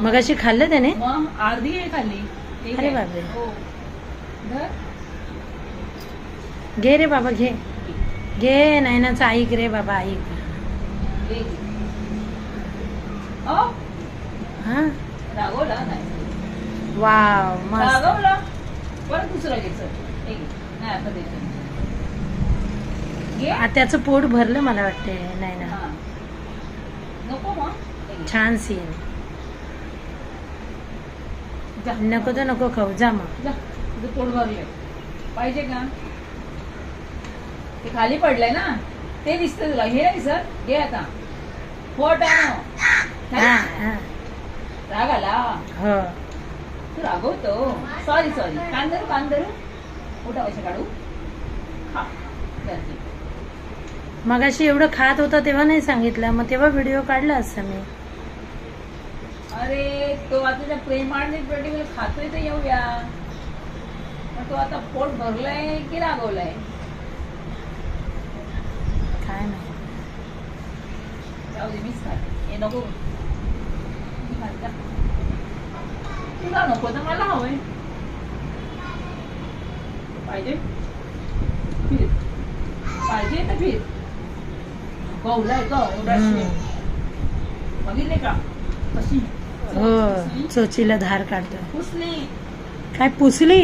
मग अशी खाल्लं त्याने? अर्धी आहे खाल्ली. अरे. बापरे. हो. धर. घे रे बाबा घे. घे नयनाचं ऐक रे बाबा ऐक. हा? रागवला वाव मस्त. रागवला. दुसरं घ्यायचं. हे त्याचं पोट भरलं मला वाटते नाही ना. छान सीन. नको तर नको खाऊ जा मग पोट भरलंय पाहिजे का? ते खाली पडलंय ना? ते दिसतं तुला. हे नाही दिसत घे आता. हा. हा. राग आला? हो. तू रागवतो. सॉरी सॉरी कांदरू कांदरू. मोठा पैसे काढू. करते. मगाशी एवढं खात होता तेव्हा नाही सांगितलं. मग तेव्हा व्हिडिओ काढला असता मी. अरे तो आता प्रेमाने खातोय तर येऊया. तो आता पोट भरलाय की रागवलाय? काय नाही. जाऊ दे मीच खाते. हे नको. तुला नको तर मला हवंय. पाहिजे? फिर. पाहिजे तर फिर. गवलाय का एवढा हम्म. शेप. बघितले का? कशी? हो चोचीला धार काढतो. पुसली. काय पुसली?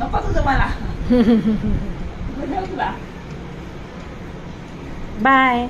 नको तुझं मला. बाय.